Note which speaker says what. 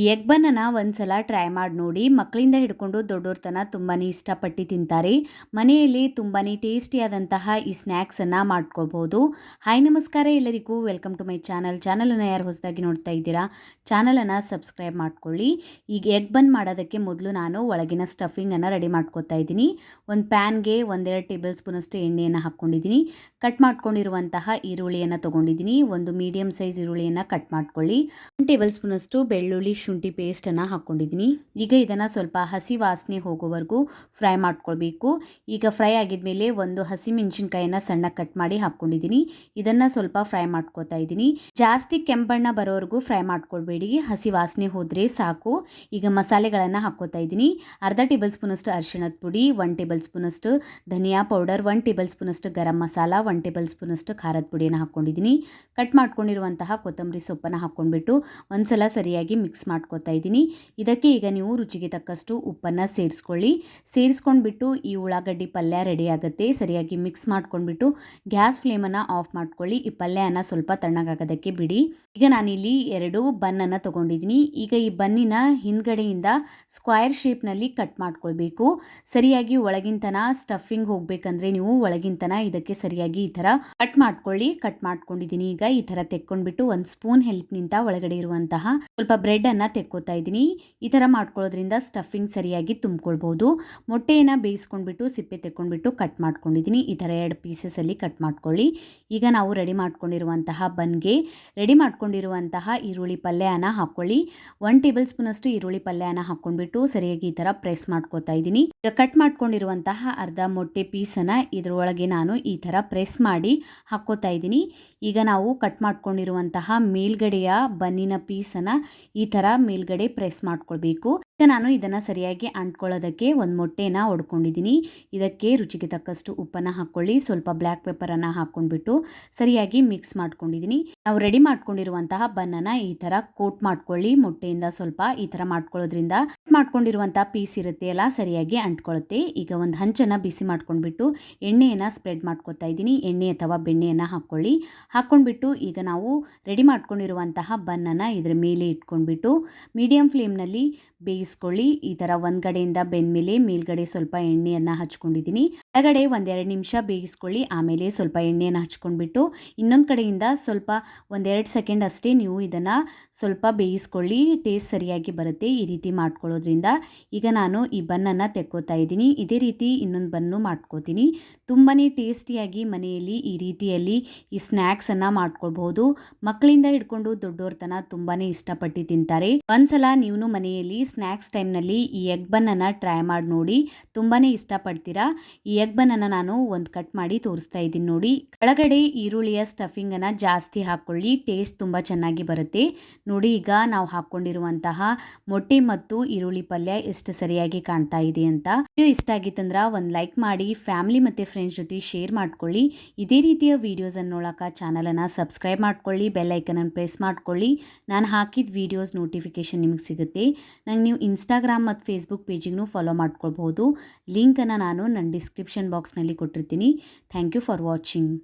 Speaker 1: ಈ ಎಗ್ ಬನ್ನನ ಒಂದ್ಸಲ ಟ್ರೈ ಮಾಡಿ ನೋಡಿ. ಮಕ್ಕಳಿಂದ ಹಿಡ್ಕೊಂಡು ದೊಡ್ಡವ್ರ ತನಕ ತುಂಬಾ ಇಷ್ಟಪಟ್ಟು ತಿಂತಾರೆ. ಮನೆಯಲ್ಲಿ ತುಂಬಾ ಟೇಸ್ಟಿಯಾದಂತಹ ಈ ಸ್ನ್ಯಾಕ್ಸನ್ನು ಮಾಡ್ಕೊಳ್ಬೋದು. ಹಾಯ್, ನಮಸ್ಕಾರ ಎಲ್ಲರಿಗೂ. Welcome to my channel. ಚಾನಲನ್ನು ಯಾರು ಹೊಸದಾಗಿ ನೋಡ್ತಾ ಇದ್ದೀರಾ, ಚಾನಲನ್ನು ಸಬ್ಸ್ಕ್ರೈಬ್ ಮಾಡ್ಕೊಳ್ಳಿ. ಈಗ ಎಗ್ ಬನ್ ಮಾಡೋದಕ್ಕೆ ಮೊದಲು ನಾನು ಒಳಗಿನ ಸ್ಟಫಿಂಗನ್ನು ರೆಡಿ ಮಾಡ್ಕೊತಾ ಇದ್ದೀನಿ. ಒಂದು ಪ್ಯಾನ್ಗೆ ಒಂದೆರಡು ಟೇಬಲ್ ಸ್ಪೂನಷ್ಟು ಎಣ್ಣೆಯನ್ನು ಹಾಕೊಂಡಿದ್ದೀನಿ ಕಟ್ ಮಾಡ್ಕೊಂಡಿರುವಂತಹ ಈರುಳ್ಳಿಯನ್ನು ತಗೊಂಡಿದ್ದೀನಿ. ಒಂದು ಮೀಡಿಯಮ್ ಸೈಜ್ ಈರುಳ್ಳಿಯನ್ನು ಕಟ್ ಮಾಡ್ಕೊಳ್ಳಿ. ಒಂದು ಟೇಬಲ್ ಸ್ಪೂನಷ್ಟು ಬೆಳ್ಳುಳ್ಳಿ ಶುಂಠಿ ಪೇಸ್ಟನ್ನು ಹಾಕ್ಕೊಂಡಿದ್ದೀನಿ. ಈಗ ಇದನ್ನು ಸ್ವಲ್ಪ ಹಸಿ ವಾಸನೆ ಹೋಗೋವರೆಗೂ ಫ್ರೈ ಮಾಡ್ಕೊಳ್ಬೇಕು. ಈಗ ಫ್ರೈ ಆಗಿದ್ಮೇಲೆ ಒಂದು ಹಸಿ ಮೆಣಸಿನ್ಕಾಯಿನ ಸಣ್ಣ ಕಟ್ ಮಾಡಿ ಹಾಕ್ಕೊಂಡಿದ್ದೀನಿ. ಇದನ್ನು ಸ್ವಲ್ಪ ಫ್ರೈ ಮಾಡ್ಕೊತಾ ಇದ್ದೀನಿ. ಜಾಸ್ತಿ ಕೆಂಪಣ್ಣ ಬರೋವರೆಗೂ ಫ್ರೈ ಮಾಡ್ಕೊಳ್ಬೇಡಿ. ಹಸಿ ವಾಸನೆ ಹೋದರೆ ಸಾಕು. ಈಗ ಮಸಾಲೆಗಳನ್ನು ಹಾಕ್ಕೋತಾ ಇದ್ದೀನಿ. ಅರ್ಧ ಟೇಬಲ್ ಸ್ಪೂನಷ್ಟು ಅರಿಶಿಣದ ಪುಡಿ ಒನ್ ಟೇಬಲ್ ಸ್ಪೂನಷ್ಟು ಧನಿಯಾ ಪೌಡರ್ ಒನ್ ಟೇಬಲ್ ಸ್ಪೂನಷ್ಟು ಗರಂ ಮಸಾಲ ಒನ್ ಟೇಬಲ್ ಸ್ಪೂನಷ್ಟು ಖಾರದ ಪುಡಿಯನ್ನು ಹಾಕ್ಕೊಂಡಿದ್ದೀನಿ. ಕಟ್ ಮಾಡ್ಕೊಂಡಿರುವಂತಹ ಕೊತ್ತಂಬರಿ ಸೊಪ್ಪನ್ನು ಹಾಕ್ಕೊಂಡ್ಬಿಟ್ಟು ಒಂದ್ಸಲ ಸರಿಯಾಗಿ ಮಿಕ್ಸ್ ಮಾಡ್ಕೊತಾ ಇದ್ದೀನಿ. ಇದಕ್ಕೆ ಈಗ ನೀವು ರುಚಿಗೆ ತಕ್ಕಷ್ಟು ಉಪ್ಪನ್ನು ಸೇರಿಸ್ಕೊಳ್ಳಿ. ಸೇರಿಸ್ಕೊಂಡ್ಬಿಟ್ಟು ಈ ಉಳ್ಳಾಗಡ್ಡಿ ಪಲ್ಯ ರೆಡಿ ಆಗುತ್ತೆ. ಸರಿಯಾಗಿ ಮಿಕ್ಸ್ ಮಾಡ್ಕೊಂಡ್ಬಿಟ್ಟು ಗ್ಯಾಸ್ ಫ್ಲೇಮನ್ನು ಆಫ್ ಮಾಡ್ಕೊಳ್ಳಿ. ಈ ಪಲ್ಯನ ಸ್ವಲ್ಪ ತಣ್ಣಗಾಗೋದಕ್ಕೆ ಬಿಡಿ. ಈಗ ನಾನಿಲ್ಲಿ ಎರಡು ಬನ್ನನ್ನು ತೊಗೊಂಡಿದ್ದೀನಿ. ಈಗ ಈ ಬನ್ನಿನ ಹಿಂದ್ಗಡೆಯಿಂದ ಸ್ಕ್ವೈರ್ ಶೇಪ್ನಲ್ಲಿ ಕಟ್ ಮಾಡ್ಕೊಳ್ಬೇಕು. ಸರಿಯಾಗಿ ಒಳಗಿಂತನ ಸ್ಟಫಿಂಗ್ ಹೋಗಬೇಕಂದ್ರೆ ನೀವು ಒಳಗಿಂತನ ಇದಕ್ಕೆ ಸರಿಯಾಗಿ ಈ ಥರ ಕಟ್ ಮಾಡ್ಕೊಳ್ಳಿ. ಕಟ್ ಮಾಡ್ಕೊಂಡಿದ್ದೀನಿ. ಈಗ ಈ ಥರ ತೆಕ್ಕೊಂಡ್ಬಿಟ್ಟು ಒಂದು ಸ್ಪೂನ್ ಹೆಲ್ಪ್ನಿಂದ ಒಳಗಡೆ ಇರುವಂತಹ ಸ್ವಲ್ಪ ಬ್ರೆಡ್ಡನ್ನು ತೆಕ್ಕೋತಾ ಇದ್ದೀನಿ. ಈ ಥರ ಮಾಡ್ಕೊಳ್ಳೋದ್ರಿಂದ ಸ್ಟಫಿಂಗ್ ಸರಿಯಾಗಿ ತುಂಬ್ಕೊಳ್ಬೋದು. ಮೊಟ್ಟೆಯನ್ನು ಬೇಯಿಸ್ಕೊಂಡ್ಬಿಟ್ಟು, ಸಿಪ್ಪೆ ತೆಕ್ಕೊಂಡ್ಬಿಟ್ಟು ಕಟ್ ಮಾಡ್ಕೊಂಡಿದ್ದೀನಿ. ಈ ಥರ ಎರಡು ಪೀಸಸಲ್ಲಿ ಕಟ್ ಮಾಡ್ಕೊಳ್ಳಿ. ಈಗ ನಾವು ರೆಡಿ ಮಾಡ್ಕೊಂಡಿರುವಂತಹ ಬನ್ಗೆ ರೆಡಿ ಮಾಡ್ಕೊಂಡಿರುವಂತಹ ಈರುಳ್ಳಿ ಪಲ್ಯನ ಹಾಕ್ಕೊಳ್ಳಿ ಒನ್ ಟೇಬಲ್ ಸ್ಪೂನಷ್ಟು ಈರುಳ್ಳಿ ಪಲ್ಯನ ಹಾಕ್ಕೊಂಡ್ಬಿಟ್ಟು ಸರಿಯಾಗಿ ಈ ಥರ ಪ್ರೆಸ್ ಮಾಡ್ಕೋತಾ ಇದ್ದೀನಿ. ಈಗ ಕಟ್ ಮಾಡ್ಕೊಂಡಿರುವಂತಹ ಅರ್ಧ ಮೊಟ್ಟೆ ಪೀಸನ್ನು ಇದರೊಳಗೆ ನಾನು ಈ ಥರ ಪ್ರೆಸ್ ಮಾಡಿ ಹಾಕ್ಕೋತಾ ಇದ್ದೀನಿ. ಈಗ ನಾವು ಕಟ್ ಮಾಡ್ಕೊಂಡಿರುವಂತಹ ಮೇಲ್ಗಡೆಯ ಬನ್ನಿನ ಪೀಸನ್ನು ಈ ಥರ ಮೇಲ್ಗಡೆ ಪ್ರೆಸ್ ಮಾಡ್ಕೊಳ್ಬೇಕು. ಈಗ ನಾನು ಇದನ್ನು ಸರಿಯಾಗಿ ಅಂಟ್ಕೊಳ್ಳೋದಕ್ಕೆ ಒಂದು ಮೊಟ್ಟೆನ ಒಡ್ಕೊಂಡಿದ್ದೀನಿ. ಇದಕ್ಕೆ ರುಚಿಗೆ ತಕ್ಕಷ್ಟು ಉಪ್ಪನ್ನು ಹಾಕ್ಕೊಳ್ಳಿ. ಸ್ವಲ್ಪ ಬ್ಲ್ಯಾಕ್ ಪೆಪ್ಪರನ್ನು ಹಾಕ್ಕೊಂಡ್ಬಿಟ್ಟು ಸರಿಯಾಗಿ ಮಿಕ್ಸ್ ಮಾಡ್ಕೊಂಡಿದ್ದೀನಿ. ನಾವು ರೆಡಿ ಮಾಡ್ಕೊಂಡಿರುವಂತಹ ಬನ್ನನ್ನು ಈ ಥರ ಕೋಟ್ ಮಾಡ್ಕೊಳ್ಳಿ. ಮೊಟ್ಟೆಯಿಂದ ಸ್ವಲ್ಪ ಈ ಥರ ಮಾಡ್ಕೊಳ್ಳೋದ್ರಿಂದ ಮಾಡ್ಕೊಂಡಿರುವಂಥ ಪೀಸ್ ಇರುತ್ತೆ ಅಲ್ಲ, ಸರಿಯಾಗಿ ಅಂಟ್ಕೊಳ್ಳುತ್ತೆ. ಈಗ ಒಂದು ಹಂಚನ್ನು ಬಿಸಿ ಮಾಡ್ಕೊಂಡ್ಬಿಟ್ಟು ಎಣ್ಣೆಯನ್ನು ಸ್ಪ್ರೆಡ್ ಮಾಡ್ಕೊತಾ ಇದ್ದೀನಿ. ಎಣ್ಣೆ ಅಥವಾ ಬೆಣ್ಣೆಯನ್ನು ಹಾಕ್ಕೊಳ್ಳಿ. ಹಾಕ್ಕೊಂಡ್ಬಿಟ್ಟು ಈಗ ನಾವು ರೆಡಿ ಮಾಡ್ಕೊಂಡಿರುವಂತಹ ಬನ್ನನ್ನು ಇದರ ಮೇಲೆ ಇಟ್ಕೊಂಡ್ಬಿಟ್ಟು ಮೀಡಿಯಂ ಫ್ಲೇಮ್ನಲ್ಲಿ ಬೇಯಿಸ್ಕೊಳ್ಳಿ ಈ ಥರ ಒಂದ್ಗಡೆಯಿಂದ ಬೆಂದಮೇಲೆ ಮೇಲ್ಗಡೆ ಸ್ವಲ್ಪ ಎಣ್ಣೆಯನ್ನು ಹಚ್ಕೊಂಡಿದ್ದೀನಿ. ಕೆಳಗಡೆ ಒಂದೆರಡು ನಿಮಿಷ ಬೇಯಿಸ್ಕೊಳ್ಳಿ. ಆಮೇಲೆ ಸ್ವಲ್ಪ ಎಣ್ಣೆಯನ್ನು ಹಚ್ಕೊಂಡ್ಬಿಟ್ಟು ಇನ್ನೊಂದು ಕಡೆಯಿಂದ ಸ್ವಲ್ಪ ಒಂದೆರಡು ಸೆಕೆಂಡ್ ಅಷ್ಟೇ ನೀವು ಇದನ್ನು ಸ್ವಲ್ಪ ಬೇಯಿಸ್ಕೊಳ್ಳಿ. ಟೇಸ್ಟ್ ಸರಿಯಾಗಿ ಬರುತ್ತೆ. ಈ ರೀತಿ ಮಾಡ್ಕೊಳ್ಳೋದ್ರಿಂದ ಈಗ ನಾನು ಈ ಬನ್ನನ್ನು ತೆಕ್ಕೋತಾ ಇದ್ದೀನಿ. ಇದೇ ರೀತಿ ಇನ್ನೊಂದು ಬನ್ನು ಮಾಡ್ಕೋತೀನಿ. ತುಂಬಾ ಟೇಸ್ಟಿಯಾಗಿ ಮನೆಯಲ್ಲಿ ಈ ರೀತಿಯಲ್ಲಿ ಈ ಸ್ನ್ಯಾಕ್ಸನ್ನು ಮಾಡ್ಕೊಳ್ಬಹುದು. ಮಕ್ಕಳಿಂದ ಹಿಡ್ಕೊಂಡು ದೊಡ್ಡೋರ್ ತನಕ ತುಂಬಾ ಇಷ್ಟಪಟ್ಟು ತಿಂತಾರೆ. ಒಂದ್ಸಲ ನೀವು ಮನೆಯಲ್ಲಿ ಸ್ನ್ಯಾಕ್ಸ್ ಟೈಮ್ನಲ್ಲಿ ಈ ಎಗ್ ಬನ್ನನ್ನು ಟ್ರೈ ಮಾಡಿ ನೋಡಿ. ತುಂಬಾ ಇಷ್ಟಪಡ್ತೀರಾ? ಈ ಎಗ್ ಬನ್ನನ್ನು ನಾನು ಒಂದು ಕಟ್ ಮಾಡಿ ತೋರಿಸ್ತಾ ಇದ್ದೀನಿ ನೋಡಿ. ಕೆಳಗಡೆ ಈರುಳ್ಳಿಯ ಸ್ಟಫಿಂಗನ್ನು ಜಾಸ್ತಿ ಹಾಕ್ಕೊಳ್ಳಿ. ಟೇಸ್ಟ್ ತುಂಬ ಚೆನ್ನಾಗಿ ಬರುತ್ತೆ. ನೋಡಿ, ಈಗ ನಾವು ಹಾಕ್ಕೊಂಡಿರುವಂತಹ ಮೊಟ್ಟೆ ಮತ್ತು ಈರುಳ್ಳಿ ಪಲ್ಯ ಎಷ್ಟು ಸರಿಯಾಗಿ ಕಾಣ್ತಾ ಇದೆ ಅಂತ. ವಿಡಿಯೋ ಇಷ್ಟ ಆಗಿತ್ತಂದ್ರೆ ಒಂದು ಲೈಕ್ ಮಾಡಿ, ಫ್ಯಾಮಿಲಿ ಮತ್ತು ಫ್ರೆಂಡ್ಸ್ ಜೊತೆ ಶೇರ್ ಮಾಡ್ಕೊಳ್ಳಿ. ಇದೇ ರೀತಿಯ ವೀಡಿಯೋಸನ್ನು ನೋಡೋಕೆ ಚಾನಲನ್ನು ಸಬ್ಸ್ಕ್ರೈಬ್ ಮಾಡ್ಕೊಳ್ಳಿ, ಬೆಲ್ ಐಕನನ್ನು ಪ್ರೆಸ್ ಮಾಡ್ಕೊಳ್ಳಿ. ನಾನು ಹಾಕಿದ ವೀಡಿಯೋಸ್ ನೋಟಿಫಿಕೇಶನ್ ನಿಮಗೆ ಸಿಗುತ್ತೆ. ನಂಗೆ ನೀವು ಇನ್ಸ್ಟಾಗ್ರಾಮ್ ಮತ್ತು ಫೇಸ್ಬುಕ್ ಪೇಜಿಗೂ ಫಾಲೋ ಮಾಡ್ಕೊಳ್ಬೋದು ಲಿಂಕನ್ನು ನಾನು ನನ್ನ ಡಿಸ್ಕ್ರಿಪ್ಷನ್ ಬಾಕ್ಸ್ನಲ್ಲಿ ಕೊಟ್ಟಿರ್ತೀನಿ. Thank you for watching.